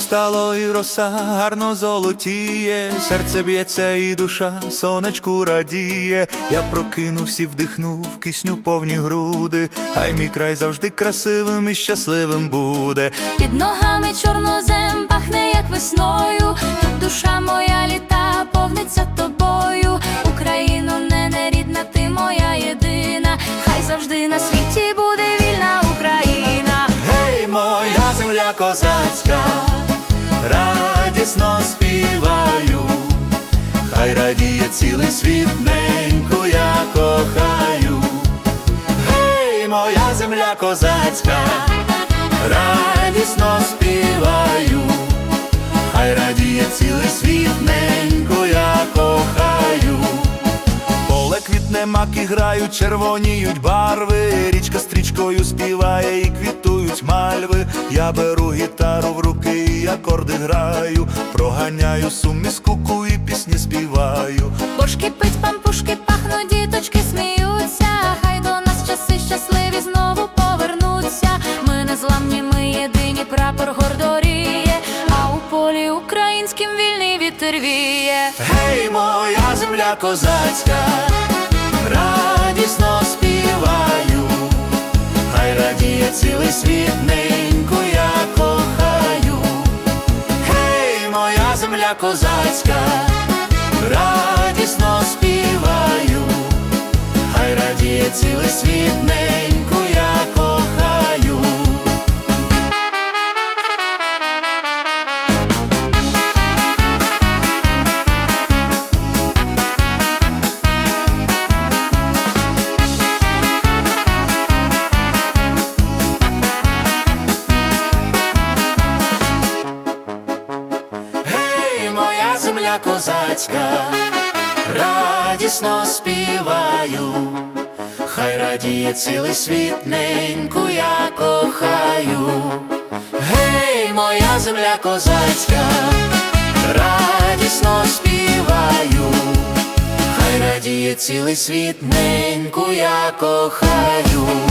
встало і роса гарно золотіє, серце б'ється і душа, сонечку радіє. Я прокинувся і вдихнув кисню повні груди, хай мій край завжди красивим і щасливим буде. Під ногами чорнозем пахне, як весною. Тут душа моя літа повниться тобою. Україно, не рідна, ти моя єдина. Хай завжди на світі буде вільна Україна. Гей, моя земля козацька, радісно співаю, хай радіє цілий світ, неньку я кохаю. Гей, моя земля козацька, радісно співаю, хай радіє цілий світ, неньку я кохаю. Поле квітне маки грають, червоніють барви, річка стрічкою співає і квітують мальви. Я беру гітару в руки і акорди граю, проганяю сум і скуку і пісні співаю. Борщ кипить, пампушки пахнуть, діточки сміються. Хай до нас часи щасливі знову повернуться. Ми не зламні, ми єдині, прапор гордоріє, а у полі українським вільний вітер віє. Гей, моя земля козацька, радісно співаю, хай радіє цілий світ, неньку земля козацька, радісно співаю, земля козацька, радісно співаю, хай радіє цілий світ, неньку я кохаю. Гей, моя земля козацька, радісно співаю, хай радіє цілий світ, неньку я кохаю.